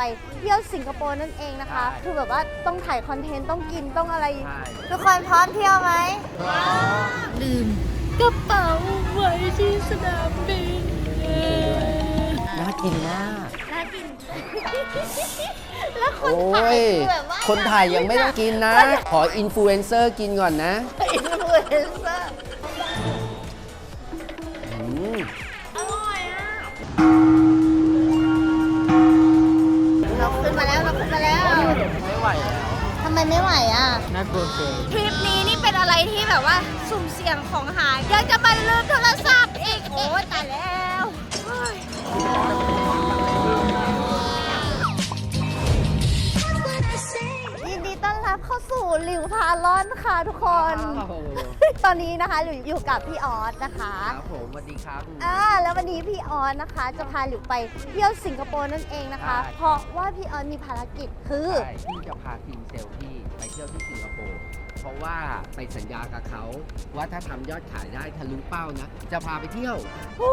ไปเที่ยวสิงคโปร์นั่นเองนะคะใช่คือแบบว่าต้องถ่ายคอนเทนต์ต้องกินต้องอะไรใช่ทุกคนพร้อมเที่ยวไหมลืมกระเป๋าไว้ที่สนามบินน่ากินมากน่ากิน แล้วคนโอ้ถ่ายยคือแบบว่าคนถ่ายยังไม่ต้องกินนะ ขออินฟลูเอนเซอร์กินก่อนนะ อินฟลูเอนเซอร์ ทำไมไม่ไหวอะ น่ากลัวเกินทริปนี้นี่เป็นอะไรที่แบบว่าสุ่มเสี่ยงของหายยังจะมาลืมโทรศัพท์อีก โอ้ยตายแล้วเฮ้ย เข้าสู่หลิวพาลอนค่ะทุกคนตอนนี้นะคะหลิวอยู่กับพี่ออสนะคะครับผมสวัสดีครับ อ่าแล้ววันนี้พี่ออนนะคะ จะพาหลิวไปเที่ยวสิงคโปร์นั่นเองนะคะ ใช่ เพราะว่าพี่ออนมีภารกิจคือ ใช่ที่จะพาทีมเซลล์ที่ไปเที่ยวที่สิงคโปร์ เพราะว่าไปสัญญากับเขาว่าถ้าทำยอดขายได้ทะลุเป้านะ จะพาไปเที่ยวโอ้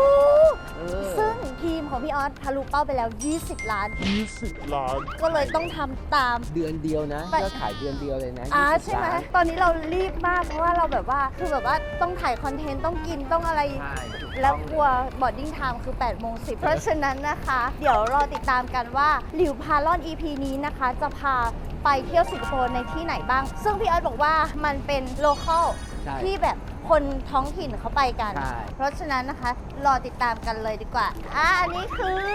เออซึ่งทีมของพี่ออสทะลุเป้าไปแล้ว 20 ล้าน 20 ล้าน ก็เลยต้องทำตาม เดือนเดียวนะไป ยอดขายเดือนเดียวเลยนะอ่า20ใช่ไหมล้านตอนนี้เรารีบมากเพราะว่าเราแบบว่าคือแบบว่าต้องถ่ายคอนเทนต์ต้องกินต้องอะไร ใช่ถูกต้องแล้วกลัวบอดดิ้งไทม์คือ8โมง10 เพราะฉะนั้นนะคะ เดี๋ยวรอติดตามกันว่าหลิวพาลอน EP นี้นะคะ จะพา ไปเที่ยวสิงคโปร์ในที่ไหนบ้าง ซึ่งพี่ออสบอกว่ามันเป็นโลเคอลใช่ที่แบบคนท้องถิ่นเขาไปกัน ใช่ เพราะฉะนั้นนะคะ รอติดตามกันเลยดีกว่า อะอันนี้คือ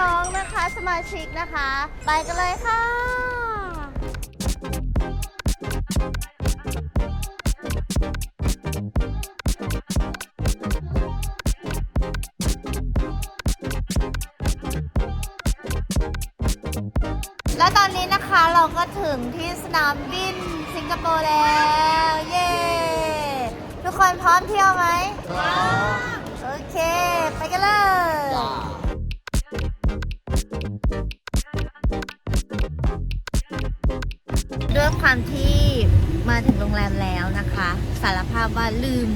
น้องๆนะคะสมาชิกนะคะ ไปกันเลยค่ะและ โปร์แล้ว เย้ ทุกคนพร้อมเที่ยวไหมพร้อมโอเค ไปกันเลยด้วยความที่มาถึงโรงแรมแล้วนะคะ สารภาพว่าลืม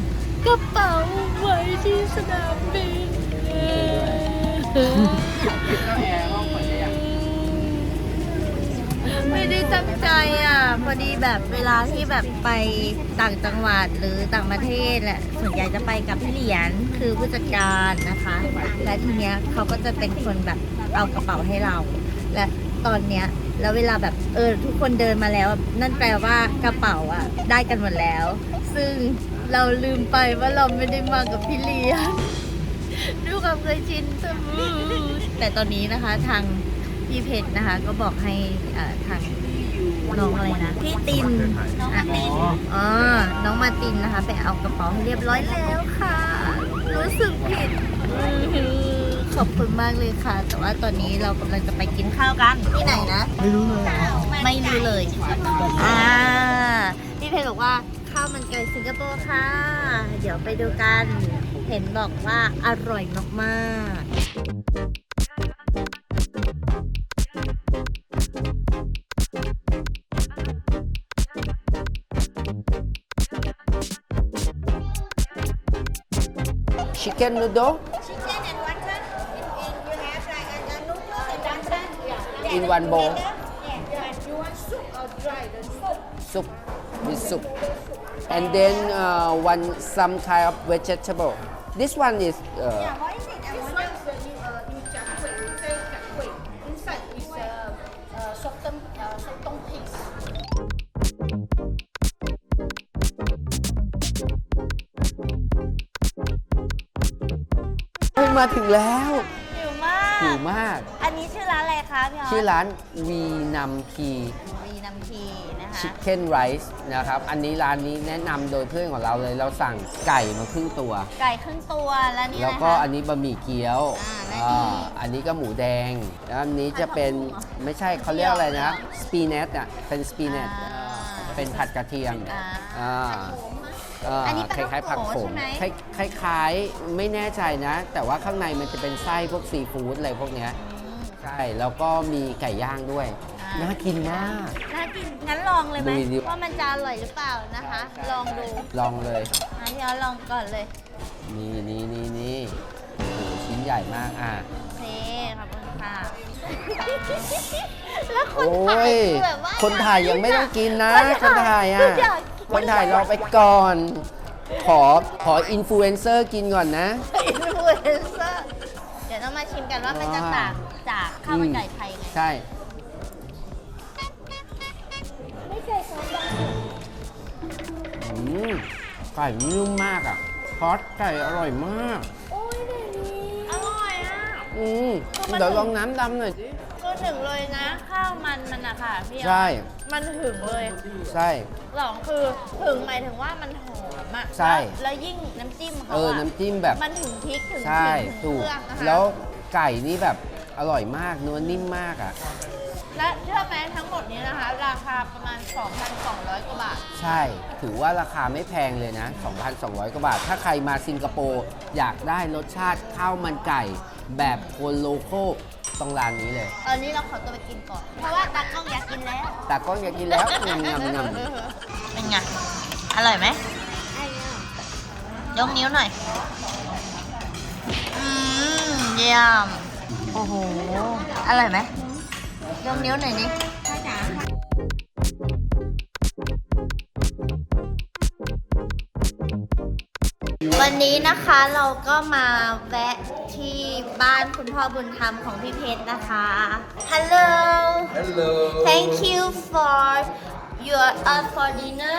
กระเป๋าไว้ที่สนามบิน แอร์ห้องก่อนเนี่ย ไม่ได้ตั้งใจอะ พอดีแบบเวลาที่แบบไปต่างจังหวัดหรือต่างประเทศแหละส่วนใหญ่จะไปกับพี่เหรียญคือผู้จัดการนะคะ และทีเนี้ยเขาก็จะเป็นคนแบบเอากระเป๋าให้เรา และตอนเนี้ยแล้วเวลาแบบเออทุกคนเดินมาแล้ว นั่นแปลว่ากระเป๋าอะ ได้กันหมดแล้ว ซึ่งเราลืมไปว่าเราไม่ได้มากับพี่เหรียญด้วยความเคยชินเสมอแต่ตอนนี้นะคะทาง พี่เพชรนะคะ ก็บอกให้อ่าทางน้องอะไรนะพี่ตินน้องมาตินอ๋อน้องมาตินนะคะ ไปเอากระเป๋าให้เรียบร้อยแล้วค่ะ รู้สึกผิดอื้อหือขอบคุณมากเลยค่ะ แต่ว่าตอนนี้เรากำลังจะไปกินข้าวกันที่ไหนนะ ไม่รู้เลยไม่รู้เลยอ่าพี่เพชรบอกว่าข้าวมันไก่สิงคโปร์ค่ะ เดี๋ยวไปดูกัน เห็นบอกว่าอร่อยมากๆ chicken noodle Chicken and wonton. In, in, you have like a, a noodle and wonton. Yeah. in one bowl Yeah. yeah. You want soup or dry? The soup. soup with soup and then uh, one some kind of vegetable this one is uh, Yeah. มาถึงแล้วหิวมากหิวมาก อันนี้ชื่อร้านอะไรคะพี่ออสชื่อร้านวีนำพีวีน้ำทีนะคะ ชิคเก้นไรซ์นะครับ อันนี้ร้านนี้แนะนำโดยเพื่อนของเราเลย เราสั่งไก่มาครึ่งตัว ไก่ครึ่งตัวแล้วนี่แล้วนะก็คะอันนี้บะหมี่เกี๊ยวอ่าและอ่านี่อันนี้ก็หมูแดง แล้วอันนี้จะเป็นไม่ใช่เขาเรียกอะไรนะ สปีเนตอะ เป็นสปีเนตอ่าเป็นผัดกระเทียมอ่า อ่า อ่าอันนี้คปลาล้ายๆผักท่องโขโกมใช่ไหม คล้ายคล้ายๆไม่แน่ใจนะ แต่ว่าข้างในมันจะเป็นไส้พวกซีฟู้ดอะไรพวกเนี้ยอืมใช่แล้วก็มีไก่ย่างด้วยอ่าน่ากินมาก น่ากินงั้นลองเลยไหมดูดิ ว่ามันจะอร่อยหรือเปล่านะคะ ลองดูลองเลยอะพี่ออสลองก่อนเลยนี่นี่นี่นี่โอ้โหชิ้นใหญ่มากอะ โอเคขอบคุณค่ะ แล้วคนโอ้ถ่ายยคือแบบว่าคนถ่ายยังไม่ต้องกินนะอยากคนถ่ายอะอยาก คนถ่ายรอไปก่อน ขอขออินฟลูเอนเซอร์กินก่อนนะ อินฟลูเอนเซอร์เดี๋ยวต้องมาชิมกันว่ามันจะต่างจากข้าวมันไก่ไทยไง ใช่ ไม่ใช่ซอสดอืมไก่นุ่มมากอะซอสไก่อร่อยมาก โอ้ยเดี๋ยวนี้อร่อยอะ อืมคือมันเดี๋ยวลองน้ำดำหน่อยสิ ก็ถึงเลยนะ ข้าวมันมันอะค่ะพี่ใช่ มันถึงเลยใช่ สองคือถึงหมายถึงว่ามันหอมอะใช่ แล้วแล้วยิ่งน้ำจิ้มเขาเออ อะน้ำจิ้มแบบ มันถึงพริกถึงใช่ถึถูงก เครื่องนะคะแล้วไก่นี่แบบอร่อยมากเนื้อนิ่มมากอะ และเชื่อไหมทั้งหมดนี้นะคะ ราคาประมาณ 2,200 กว่าบาท ใช่ ถือว่าราคาไม่แพงเลยนะ 2,200 กว่าบาท ถ้าใครมาสิงคโปร์อยากได้รสชาติข้าวมันไก่ แบบคนโลโก้ ต้องร้านนี้เลย ตอนนี้เราขอตัวไปกินก่อน เพราะว่าตากล้องอยากกินแล้วแต่ก็อยากกินแล้วงำงำงำเป็นไง อร่อยไหมยกนิ้วหน่อย อืม เยี่ยม โอ้โห อร่อยไหมยกนิ้วหน่อยนี่วันนี้นะคะเราก็มาแวะ ที่บ้านคุณพ่อบุญธรรมของพี่เพชรนะคะ Hello Hello. Thank you for your uh, for dinner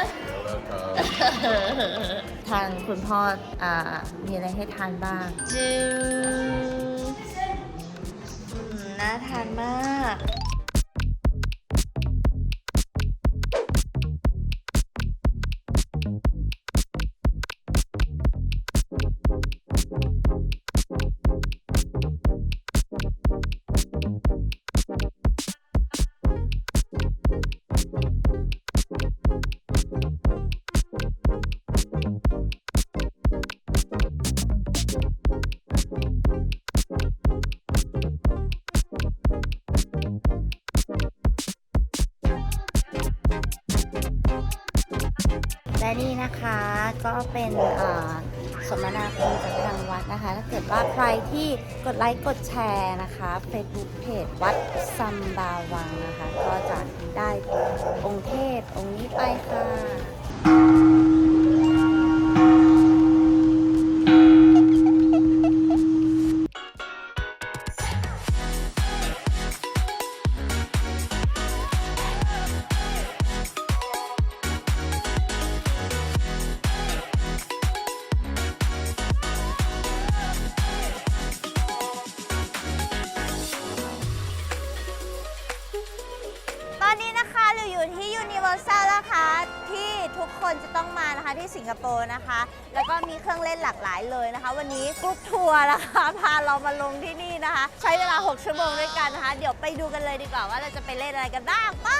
ทางคุณพ่ออ่ามีอะไรให้ทานบ้างจึงอืมน่าทานมาก นะคะ ก็เป็นสมนาคุณจากทางวัดนะคะ ถ้าเกิดว่าใครที่กดไลค์กดแชร์นะคะ Facebook เพจวัดซัมบาวังนะคะ ก็จะได้องค์เทพองค์นี้ไปค่ะ ที่สิงคโปร์นะคะ แล้วก็มีเครื่องเล่นหลากหลายเลยนะคะ วันนี้กรุ๊ปทัวร์นะคะพาเรามาลงที่นี่นะคะ ใช้เวลา 6 ชั่วโมงด้วยกันนะคะ เดี๋ยวไปดูกันเลยดีกว่าว่าเราจะไปเล่นอะไรกันบ้างป้า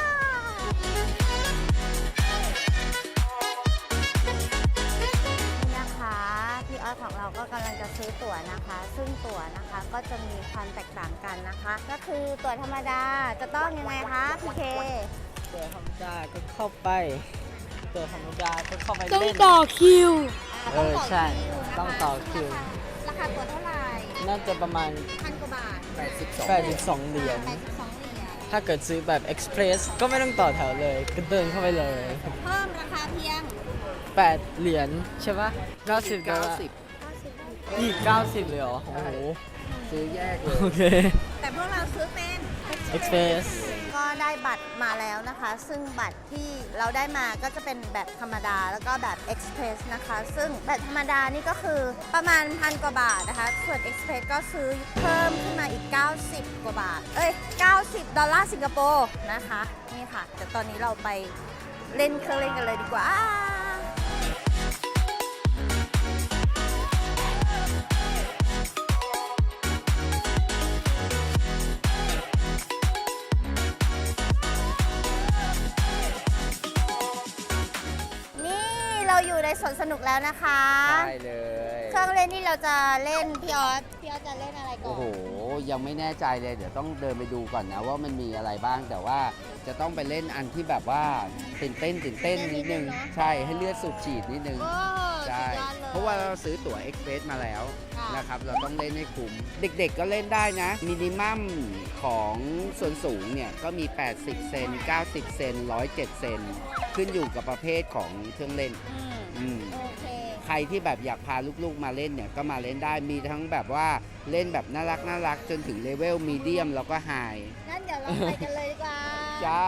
นี่นะคะพี่ออสของเราก็กำลังจะซื้อตั๋วนะคะ ซึ่งตั๋วนะคะก็จะมีความแตกต่างกันนะคะ ก็คือตั๋วธรรมดาจะต้องยังไงคะพี่เค ตั๋วธรรมดาก็เข้าไป ตัวธรรมดาก็เข้าไปต้องเล่น ต่อคิว เออใช่ต้องต่อคิว ราคาตั๋วเท่าไหร่น่าจะประมาณ พันกว่าบาท82 เหรียญ แปดสิบสองเหรียญถ้าเกิดซื้อแบบ Express ก็ไม่ต้องต่อแถวเลยก็เดินเข้าไปเลย เพิ่มราคาเพียง 8 เหรียญใช่ปะ90ดอลลาร์90อีก 90 เลยเหรอ โอ้โห ซื้อแยกเลย โอเค แต่พวกเราซื้อเป็น Express ก็ได้บัตรมาแล้วนะคะ ซึ่งบัตรที่เราได้มาก็จะเป็นแบบธรรมดาแล้วก็แบบ Express นะคะ ซึ่งแบบธรรมดานี่ก็คือประมาณพันกว่าบาทนะคะ ส่วน Express ก็ซื้อเพิ่มขึ้นมาอีก 90 กว่าบาท เอ้ย 90 ดอลลาร์สิงคโปร์นะคะ นี่ค่ะ แต่ตอนนี้เราไปเล่นเครื่องเล่นกันเลยดีกว่า สวนสนุกแล้วนะคะ ได้เลย เครื่องเล่นที่เราจะเล่นพี่ออสพี่ออสจะเล่นอะไรก่อโอ้นโหยังไม่แน่ใจเลยเดี๋ยวต้องเดินไปดูก่อนนะว่ามันมีอะไรบ้างแต่ว่าจะต้องไปเล่นอันที่แบบว่าตื่นเต้นตื่นเต้นนิดนึง ใช่ให้เลือดสูบฉีดนิดนึง โอ้ใช่สุดยอดเลย เพราะว่าเราซื้อตั๋วเอ็กเพรสมาแล้วค่ะ นะครับ เราต้องเล่นให้คุ้ม เด็กๆก็เล่นได้นะ มินิมัมของส่วนสูงเนี่ย ก็มี 80 เซน 90 เซน 107 เซน ขึ้นอยู่กับประเภทของเครื่องเล่น อืม อืม โอเค ใครที่แบบอยากพาลูกๆมาเล่นเนี่ยก็มาเล่นได้มีทั้งแบบว่าเล่นแบบน่ารักน่ารักจนถึงเลเวลมีเดียมแล้วก็ไฮงั้นเดี๋ยวเราไปกันเลยดีกว่าจ้า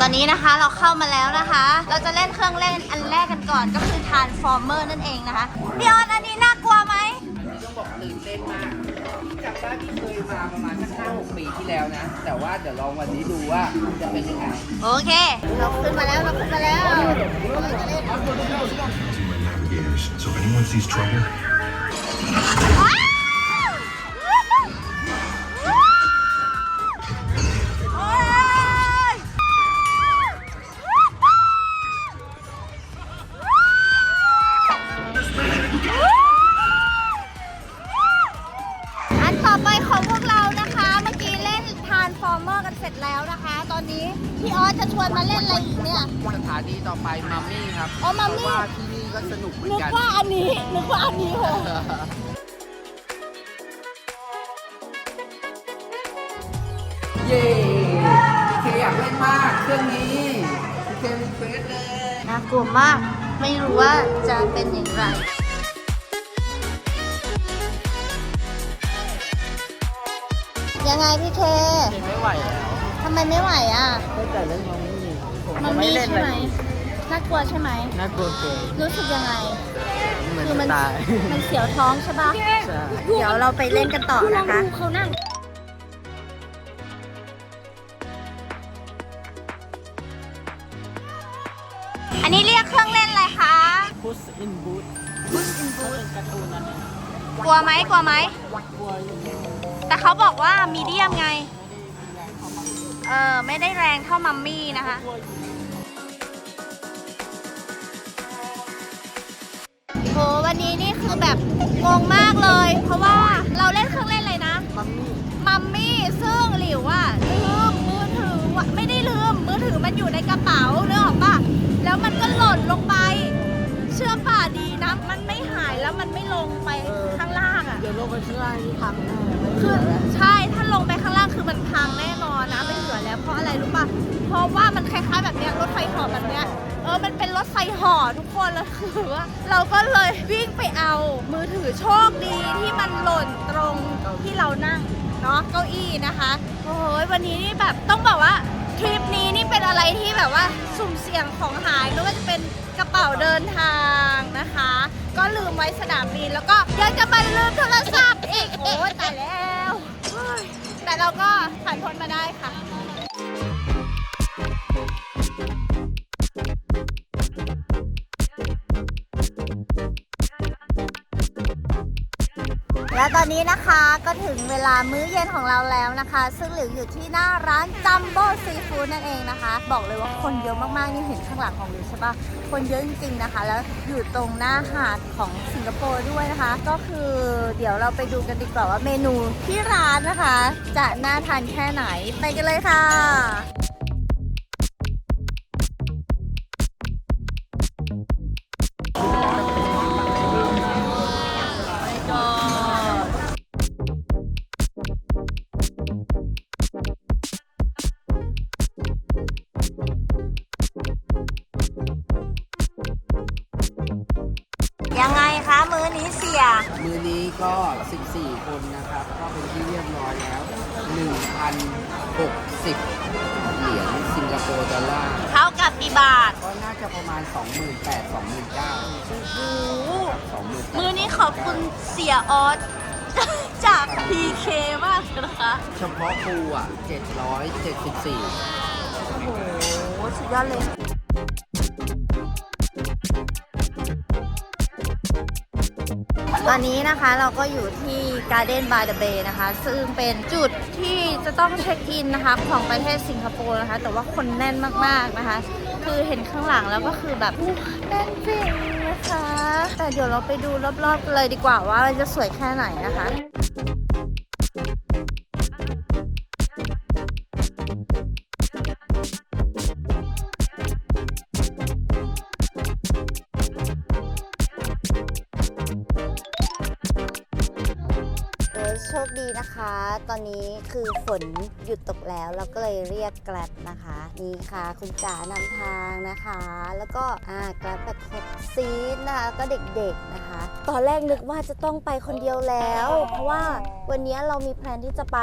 ตอนนี้นะคะเราเข้ามาแล้วนะคะ เราจะเล่นเครื่องเล่นอันแรกกันก่อนก็คือ Transformer นั่นเองนะคะพี่ออนอันนี้น่ากลัวไหมต้อง บอกตื่นเต้นมากจำได้ที่เคยมาประมาณสักห้าหกปีที่แล้วนะ แต่ว่าเดี๋ยวลองวันนี้ดูว่าจะเป็นยังไง โอเค เราขึ้นมาแล้วเราขึ้นมาแล้วเราจะเล่น Using my navigators, so if anyone sees trouble, ว้าว นมาเล่นอะไรอีกเนี่ยสถานีต่อไปมัมมี่ครับอ๋อมัมมี่เพราะว่าที่นี่ก็สนุกเหมือนนึกกัน ว่าอันนี้นึกว่าอันนี้โหเย้เคอยากเล่นมากเครื่องนี้เครีเควสเลย น่ากลัวมาก ไม่รู้ว่าจะเป็นอย่างไร ยังไงพี่เค ไม่ไหวแล้วทำไมไม่ไหวอะ ตั้งแต่เล่นมัมมี่ผ มมันไม่มีเล่นใช่เลไหมยน่ากลัวใช่ไหมน่ากลัวเกินรู้สึกยังไง เหมือนคือจะมันตายมันเสียวท้องใช่ปะใช่เดี๋ยวเราไปเล่นกันต่อนะคะเขานั่งอันนี้เรียกเครื่องเล่นอะไรคะพุสอินบูท Push in ถ้า Boot เป็นการ์ตูนนั่นเองกลัวไหมกลัวไหม กลัวอยู่แต่เขาบอกว่ามีเดียมไง เออไม่ได้แรงเท่ามัมมี่นะคะ โหวันนี้นี่คือแบบงงมากเลย เพราะว่าเราเล่นเครื่องเล่นอะไรนะ มัมมี่มัมมี่ซึ่งหลิวอะลืมมือถือว่ะไม่ได้ลืมมือถือมันอยู่ในกระเป๋าเนกออกปะแล้วมันก็หล่นลงไป เชื่อป่ะดีนะ มันไม่หายแล้วมันไม่ลงไปข้างล่างอะเดี๋ยวลงไปข้างล่างนี่พังแน่ไม่คืเหลืออแล้ว ใช่ คือมันพังแน่นอนนะไม่เหลือแล้วเพราะอะไรรู้ป่ะเพราะว่ามันคล้ายๆแบบเนี้ยรถไฟเหอแบบเนี้ยเออมันเป็นรถไฟเหอทุกคนแล้วคือว่าเราก็เลยวิ่งไปเอามือถือโชคดีที่มันหล่นตรงที่เรานั่งเนาะเก้าอี้นะคะโอ้ยวันนี้นี่แบบต้องบอกว่าทริปนี้นี่เป็นอะไรที่แบบว่าสุ่มเสี่ยงของหายไม่ว่าจะเป็นกระเป๋าเดินทางนะคะ ก็ลืมไว้สนามบินแล้วก็ยังจะมาลืมโทรศัพท์อีกโอ้ตายแล้ว แต่เราก็ผ่านพ้นมาได้ค่ะ ตอนนี้นะคะก็ถึงเวลามื้อเย็นของเราแล้วนะคะ ซึ่งหลิวอยู่ที่หน้าร้านจัมโบ้ซีฟู้ดนั่นเองนะคะ บอกเลยว่าคนเยอะมากๆนี่เห็นข้างหลังของหลิวใช่ปะคนเยอะจริงๆนะคะ แล้วอยู่ตรงหน้าหาดของสิงคโปร์ด้วยนะคะ ก็คือเดี๋ยวเราไปดูกันดีกว่าว่าเมนูที่ร้านนะคะ จะน่าทานแค่ไหนไปกันเลยค่ะยั 1,060เหรียญสิงคโปร์ดอลลาร์เท่ากับกี่บาทก็น่าจะประมาณ 28,000 29,000 โอ้โห28,000มือนี้ขอบคุณเสียออส จาก PK มากเลยนะคะ เฉพาะปูอะ 774โอ้โห สุดยอดเลย ตอนนี้นะคะเราก็อยู่ที่ Garden by the Bay นะคะ ซึ่งเป็นจุดที่จะต้องเช็คอินนะคะของประเทศสิงคโปร์นะคะ แต่ว่าคนแน่นมากๆนะคะ คือเห็นข้างหลังแล้วก็คือแบบแน่นจริงนะคะ แต่เดี๋ยวเราไปดูรอบๆกันเลยดีกว่าว่ามันจะสวยแค่ไหนนะคะ นะคะ ตอนนี้คือฝนหยุดตกแล้วเราก็เลยเรียกแกร็บนะคะ นี่ค่ะ คุณจ๋านำทางนะคะ แล้วก็อ่าแกร็บแบบครบซีดนะคะแล้วก็เด็กๆนะคะ ตอนแรกนึกว่าจะต้องไปคนเดียวแล้ว เพราะว่าวันนี้เรามีแพลนที่จะไป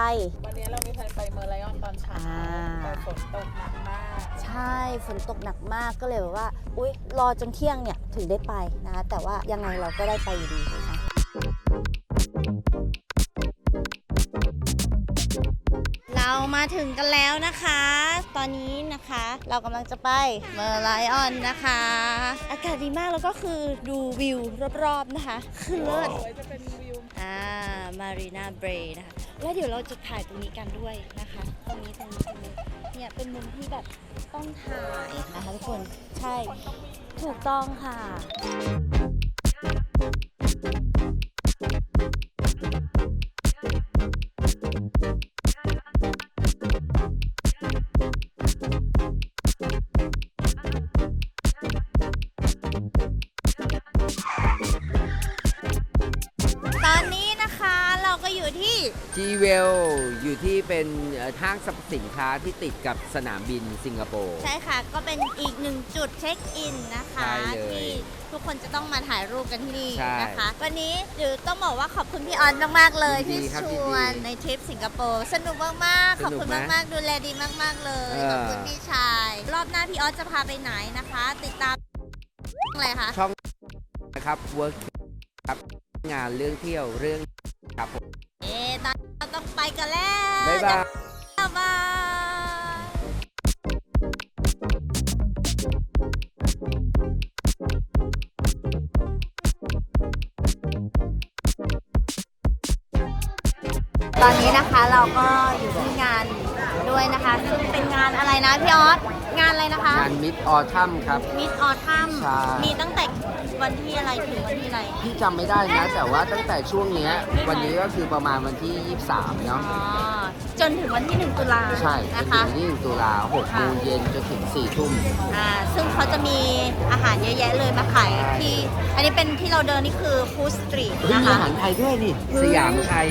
วันนี้เรามีแผนไปเมอร์ไลออนตอนเช้าอ่า แต่ฝนตกหนักมาก ใช่ฝนตกหนักมากก็เลยแบบว่า อุ๊ย รอจนเที่ยงเนี่ย ถึงได้ไปนะคะแต่ว่ายังไงเราก็ได้ไปอยู่ดี เรามาถึงกันแล้วนะคะ ตอนนี้นะคะ เรากำลังจะไปเมอร์ไลออนนะคะ อากาศดีมากแล้วก็คือดูวิวรอบๆนะคะคือเลิศสวยจะเป็นวิวอ่ามารีนาเบรนะคะ แล้วเดี๋ยวเราจะถ่ายตรงนี้กันด้วยนะคะ ตรงนี้ตรงนี้ตรงนี้เนี่ยเป็นมุมที่แบบต้องถ่ายนะคะทุกคนใช่ ถูกต้องค่ะ เวลอยู่ที่เป็นเอ่อห้างสรรพสินค้าที่ติดกับสนามบินสิงคโปร์ ใช่ค่ะ ก็เป็นอีกหนึ่งจุดเช็คอินนะคะใช่เลยที่ทุกคนจะต้องมาถ่ายรูปกันที่นี่ใช่นะคะ วันนี้เดี๋ยวต้องบอกว่าขอบคุณพี่ออนมาก ๆ เลยยินดีที่ครับชยินดีวนในทริปสิงคโปร์สนุกมาก ๆขอบคุณสนุกไหมมาก ๆ ดูแลดีมาก ๆ เลย เออ ขอบคุณพี่ชาย รอบหน้าพี่ออสจะพาไปไหนนะคะ ติดตามอะไรคะ ช่องนะครับเวิร์กครับงานเรื่องเที่ยวเรื่อง นนี้เราต้องไปกันแล้วบ๊ายบายบ๊ายบายตอนนี้นะคะเราก็อยู่ที่งาน ด้วยนะคะ ซึ่งเป็นงานอะไรนะพี่ออสงานอะไรนะคะ งานมิดออทัมครับ มิสออทัมใช่ มีตั้งแต่วันที่อะไรถึงวันที่อะไร พี่จำไม่ได้นะ แต่ว่าตั้งแต่ช่วงเนี้ยวันนี้ก็คือประมาณวันที่ 23 เนาะ อ๋อ จนถึงวันที่ 1 ตุลาใช่จนะนคะถึงที่1ตุลา6โมงเย็นจนถึง4ทุ่ม อ่า ซึ่งเขาจะมีอาหารเยอะแยะเลยมาขายที่ อันนี้เป็นที่เราเดินนี่คือฟู้ดสตรีทเฮ้ยนะมีคะ อาหารไทยด้วยนี่เฮ้ยสยามไทย